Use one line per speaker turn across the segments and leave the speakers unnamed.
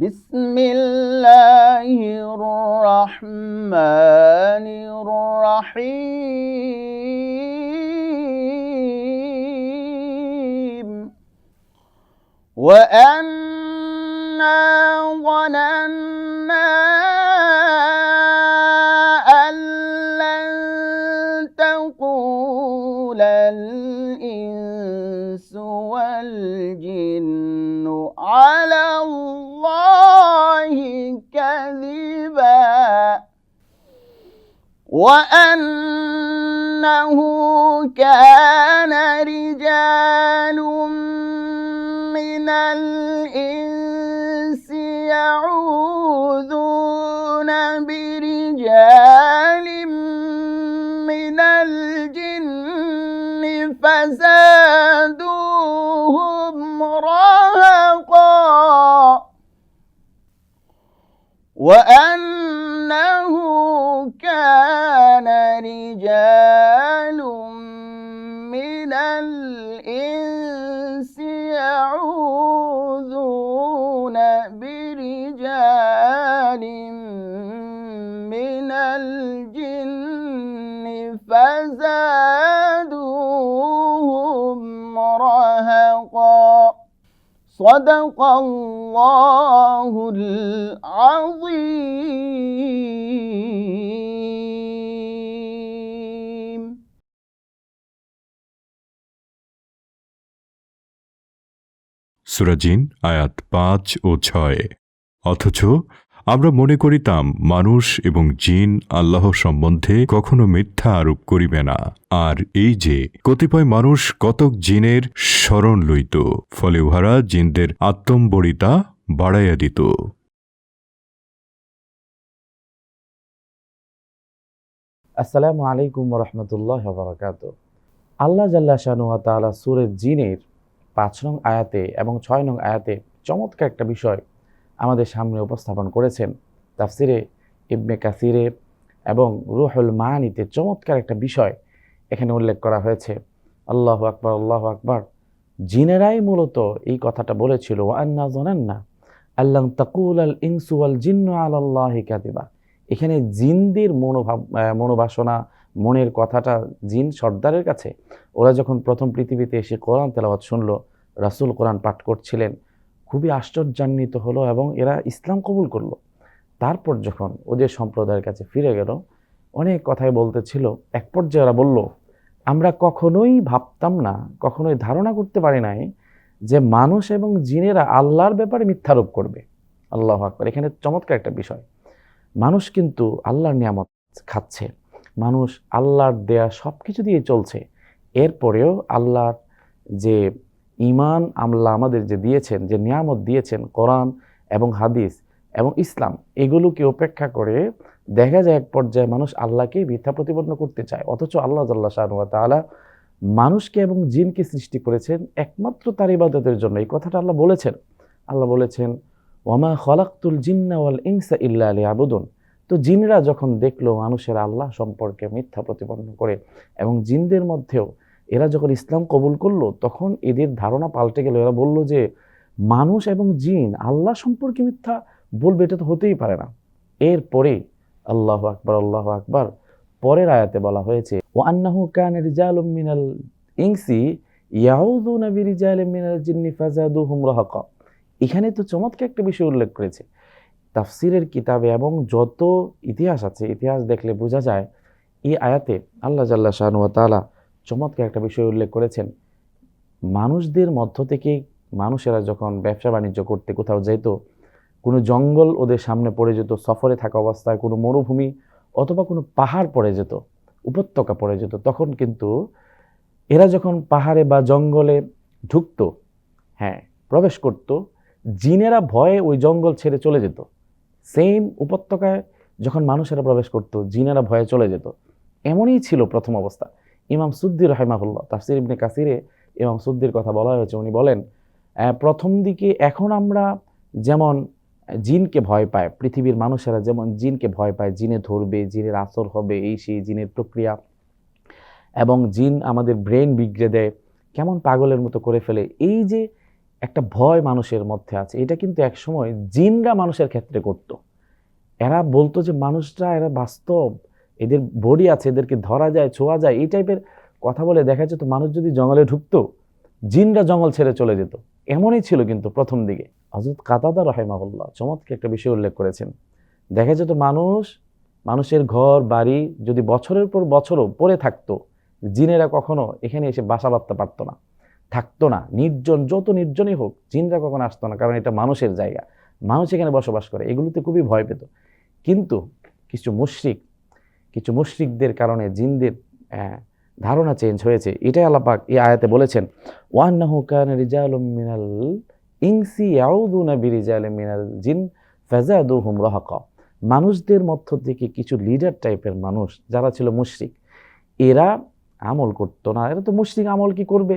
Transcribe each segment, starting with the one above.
بسم الله الرحمن الرحيم. وأنا ظننا تقول الإنس والجن على الله كذبا وأنه كان رجال من الإنس الجن صدق الله العظيم
সুরাজিন আয়াত পাঁচ ও ছয় অথচ আমরা মনে করিতাম, মানুষ এবং জিন আল্লাহ সম্বন্ধে কখনো মিথ্যা আরোপ করিবে না। আর এই যে, কতিপয় মানুষ কতক জিনের স্মরণ লইত, ফলে উহারা জিনদের আত্মম্বরিতা বাড়াইয়া দিত।
আসসালামু আলাইকুম রহমতুল্লাহ বরকাত আল্লাহ জাল্লা শানুয়া তালা সুরের জিনের পাঁচ নং আয়াতে এবং ছয় নং আয়াতে চমৎকার একটা বিষয় আমাদের সামনে উপস্থাপন করেছেন। তাফসিরে ইবনে কাসিরে এবং রুহুল মাহানিতে চমৎকার একটা বিষয় এখানে উল্লেখ করা হয়েছে। আল্লাহ আকবর আল্লাহ আকবর। জিনেরাই মূলত এই কথাটা বলেছিল আন্না না আল্লাহ তাকুল আল ইনসু আল জিন্ন আল্লাহ কাদিবা এখানে জিনদের মনোভাব মনোবাসনা, মনের কথাটা জিন সর্দারের কাছে। ওরা যখন প্রথম পৃথিবীতে এসে কোরআন তেলাওয়াত শুনল, রাসূল কোরআন পাঠ করছিলেন খুবই আশ্চর্যান্বিত হলো এবং এরা ইসলাম কবুল করল। তারপর যখন ওদের সম্প্রদায়ের কাছে ফিরে গেল, অনেক কথাই বলতেছিল। এক পর্যায়ে ওরা বলল, আমরা কখনোই ভাবতাম না, কখনোই ধারণা করতে পারি নাই যে মানুষ এবং জিনেরা আল্লাহর ব্যাপারে মিথ্যারোপ করবে। আল্লাহ আকবর। এখানে চমৎকার একটা বিষয়। মানুষ কিন্তু আল্লাহর নিয়ামত খাচ্ছে। মানুষ আল্লাহর দেয়া সব কিছু দিয়ে চলছে। এরপরেও আল্লাহর যে ইমান আল্লাহ আমাদের যে দিয়েছেন, যে নিয়ামত দিয়েছেন, কোরআন এবং হাদিস এবং ইসলাম, এগুলোকে উপেক্ষা করে দেখা যায় এক পর্যায়ে মানুষ আল্লাহকে মিথ্যা প্রতিপন্ন করতে চায়। অথচ আল্লাহ জাল্লা শাহনুয়া তালা মানুষকে এবং জিনকে সৃষ্টি করেছেন একমাত্র তার ইবাদতের জন্য। এই কথাটা আল্লাহ বলেছেন। আল্লাহ বলেছেন, ওয়ামা খলাক্তুল জিন্না ওয়াল ইনসা ইল্লা আলী আবুদুন তো জিনরা যখন দেখল মানুষের আল্লাহ সম্পর্কে মিথ্যা প্রতিপন্ন করে এবং জিনদের মধ্যেও এরা যখন ইসলাম কবুল করল, তখন এদের ধারণা পাল্টে গেল। এরা বলল যে, মানুষ এবং জিন, আল্লাহ সম্পর্কে মিথ্যা বলবে, এটা তো হতেই পারে না। এরপরে, আল্লাহ আকবার আল্লাহ আকবার, পরের আয়াতে বলা হয়েছে ও আন্নাহু কান রিজালুম মিনাল ইনসি ইয়াউযুনা বিরিজালিম মিনাল জিন্নি ফাজাদুহুম রাহাকা। এখানে তো চমৎকার একটা বিষয় উল্লেখ করেছে। তাফসিরের কিতাবে এবং যত ইতিহাস আছে, ইতিহাস দেখলে বোঝা যায়, এই আয়াতে আল্লাহ জাল্লা শাহানুয়া তালা চমৎকার একটা বিষয় উল্লেখ করেছেন। মানুষদের মধ্য থেকে মানুষেরা যখন ব্যবসা বাণিজ্য করতে কোথাও যেত কোনো জঙ্গল ওদের সামনে পড়ে যেত, সফরে থাকা অবস্থায় কোনো মরুভূমি অথবা কোনো পাহাড় পড়ে যেত, উপত্যকা পড়ে যেত, তখন কিন্তু এরা যখন পাহাড়ে বা জঙ্গলে ঢুকতো হ্যাঁ প্রবেশ করত, জিনেরা ভয়ে ওই জঙ্গল ছেড়ে চলে যেত। সেম উপত্যকায় যখন মানুষেরা প্রবেশ করতো, জিনেরা ভয়ে চলে যেত। এমনই ছিল প্রথম অবস্থা। ইমাম সুদ্দির রহেমাহুল্লাহ, তাফসির ইবনে কাসিরে ইমাম সুদ্দির কথা বলা হয়েছে, উনি বলেন প্রথম দিকে এখন আমরা যেমন জিনকে ভয় পায়, পৃথিবীর মানুষেরা যেমন জিনকে ভয় পায়, জিনে ধরবে, জিনের আসর হবে, এই সেই জিনের প্রক্রিয়া, এবং জিন আমাদের ব্রেন বিগড়ে দেয়, কেমন পাগলের মতো করে ফেলে, এই যে একটা ভয় মানুষের মধ্যে আছে, এটা কিন্তু একসময় জিনরা মানুষের ক্ষেত্রে করত। এরা বলতো যে মানুষরা, এরা বাস্তব এদের বডি আছে, এদেরকে ধরা যায়, ছোঁয়া যায়, এই টাইপের কথা বলে দেখা যেত মানুষ যদি জঙ্গলে ঢুকতো, জিনরা জঙ্গল ছেড়ে চলে যেত। এমনই ছিল কিন্তু প্রথম দিকে। হজরত কাতাদা রহেমাহুল্লাহ চমৎকার একটা বিষয় উল্লেখ করেছেন। দেখা যেত মানুষ, মানুষের ঘর, বাড়ি যদি বছরের পর বছরও পড়ে থাকতো, জিনেরা কখনো এখানে এসে বাসা বাঁধতে পারতো না। থাকতো না। নির্জন, যত নির্জনই হোক, জিনরা কখনো আসতো না, কারণ এটা মানুষের জায়গা। মানুষ এখানে বসবাস করে। এগুলোতে খুবই ভয় পেত। কিন্তু কিছু মুশরিক কিছু মুশরিকদের কারণে জিনদের ধারণা চেঞ্জ হয়েছে। এটাই আল্লাপাক এই আয়াতে বলেছেন ওয়ান্নাহু কান রিজালুম মিনাল ইনসি ইয়াউদুনা বিরিজালিম মিনাল জিন ফাজাদুহুম রাহাকা। মানুষদের মধ্য থেকে কিছু লিডার টাইপের মানুষ যারা ছিল মুশরিক, এরা আমল করতো না। এরা তো মুশরিক আমল কি করবে?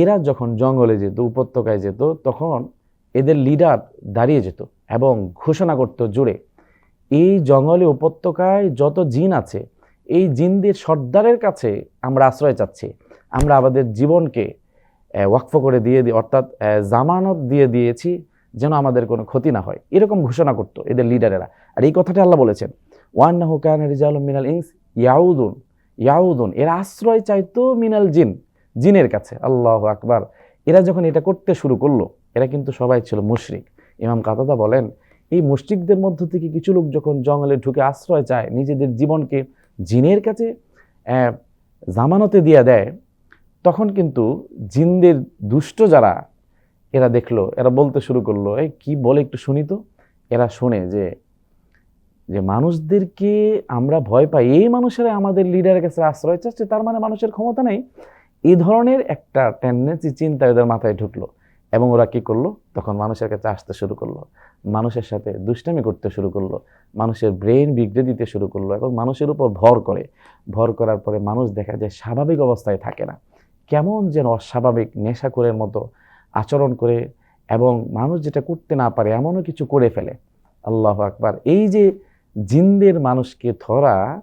এরা যখন জঙ্গলে যেত, উপত্যকায় যেত, তখন এদের লিডার দাঁড়িয়ে যেত এবং ঘোষণা করতো জুড়ে এই জঙ্গলে উপত্যকায় যত জিন আছে, এই জিনদের সর্দারের কাছে আমরা আশ্রয় চাচ্ছি। আমরা আমাদের জীবনকে ওয়াকফ করে দিয়ে দিই অর্থাৎ জামানত দিয়ে দিয়েছি যেন আমাদের কোনো ক্ষতি না হয়। এরকম ঘোষণা করতো এদের লিডারেরা। আর এই কথাটা আল্লাহ বলেছেন ওয়ান হুকান রিজাল মিনাল ইংস ইয়াউদুন ইয়াউদুন। এরা আশ্রয় চাইতো মিনাল জিন, জিনের কাছে। আল্লাহ আকবার। এরা যখন এটা করতে শুরু করল, এরা কিন্তু সবাই ছিল মুশরিক। ইমাম কাতাদা বলেন এই মুশরিকদের মধ্য থেকে কিছু লোক যখন জঙ্গলে ঢুকে আশ্রয় চায়, নিজেদের জীবনকে জিনের কাছে জামানতে দিয়ে দেয়, তখন কিন্তু জিনদের দুষ্ট যারা, এরা দেখল, এরা বলতে শুরু করল, এই, কি বলে একটু শুনি তো। এরা শোনে যে যে মানুষদেরকে আমরা ভয় পাই, এই মানুষেরা আমাদের লিডারের কাছে আশ্রয় চাচ্ছে, তার মানে মানুষের ক্ষমতা নেই। এই ধরনের একটা টেন্ডেন্সি চিন্তা ওদের মাথায় ঢুকলো। এবং ওরা কি করল? তখন মানুষের কাছে আসতে শুরু করল। মানুষের সাথে দুষ্টামি করতে শুরু করল। মানুষের ব্রেন বিগড়ে দিতে শুরু করল এবং মানুষের উপর ভর করে। ভর করার পরে মানুষ দেখা যায় স্বাভাবিক অবস্থায় থাকে না। কেমন যেন অস্বাভাবিক, নেশাখোরের মতো আচরণ করে এবং মানুষ যেটা করতে না পারে এমনও কিছু করে ফেলে। আল্লাহ আকবার। এই যে জিন্দের মানুষকে ধরা,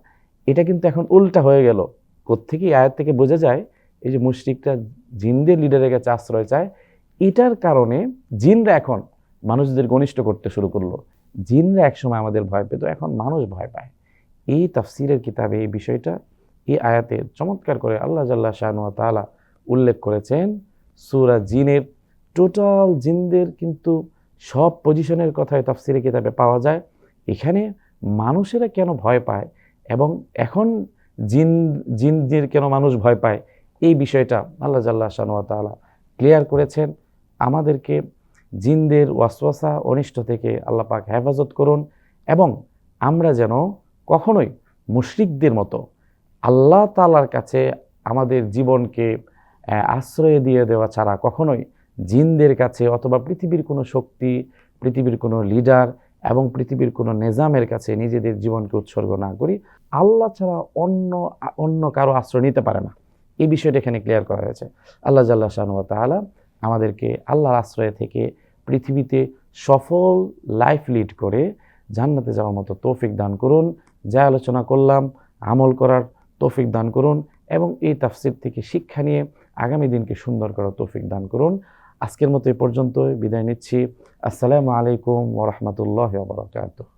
এটা কিন্তু এখন উল্টা হয়ে গেল। কোত্থেকে এই আয়াত থেকে বোঝা যায়, এই যে মুশরিকরা জিন্দের লিডারের কাছে আশ্রয় চায় এটার কারণে জিনরা এখন মানুষদের ঘনিষ্ঠ করতে শুরু করল। জিনরা একসময় আমাদের ভয় পেত, এখন মানুষ ভয় পায়। এই তাফসিরের কিতাবে এই বিষয়টা, এই আয়াতে চমৎকার করে আল্লাহ জাল্লাহ শাহানুয়া তাআলা উল্লেখ করেছেন, সুরা জিনের টোটাল জিনদের কিন্তু সব পজিশনের কথাই তাফসিরের কিতাবে পাওয়া যায়। এখানে মানুষেরা কেন ভয় পায় এবং এখন জিন, জিনদের কেন মানুষ ভয় পায়? এই বিষয়টা আল্লাহ জাল্লাহ শাহানুয়া তাআলা ক্লিয়ার করেছেন। আমাদেরকে জিনদের ওয়াসওয়াসা অনিষ্ট থেকে আল্লাহ পাক হেফাজত করুন এবং আমরা যেন কখনোই মুশরিকদের মতো আল্লাহ তালার কাছে আমাদের জীবনকে আশ্রয় দিয়ে দেওয়া ছাড়া কখনোই জিনদের কাছে অথবা পৃথিবীর কোনো শক্তি, পৃথিবীর কোনো লিডার এবং পৃথিবীর কোনো নিজামের কাছে নিজেদের জীবনকে উৎসর্গ না করি, আল্লাহ ছাড়া অন্য অন্য কারও আশ্রয় নিতে পারে না। এই বিষয়টা এখানে ক্লিয়ার করা হয়েছে। আল্লাহ জাল্লাহ শাহ তাআলা আমাদেরকে আল্লাহর আশ্রয় থেকে পৃথিবীতে সফল লাইফ লিড করে জান্নাতে যাওয়ার মতো তৌফিক দান করুন। যা আলোচনা করলাম, আমল করার তৌফিক দান করুন এবং এই তাফসির থেকে শিক্ষা নিয়ে আগামী দিনকে সুন্দর করার তৌফিক দান করুন। আজকের মতো এই পর্যন্ত বিদায় নিচ্ছি। আসসালামু আলাইকুম ওরহমতুল্লাহ বারকাতুহ।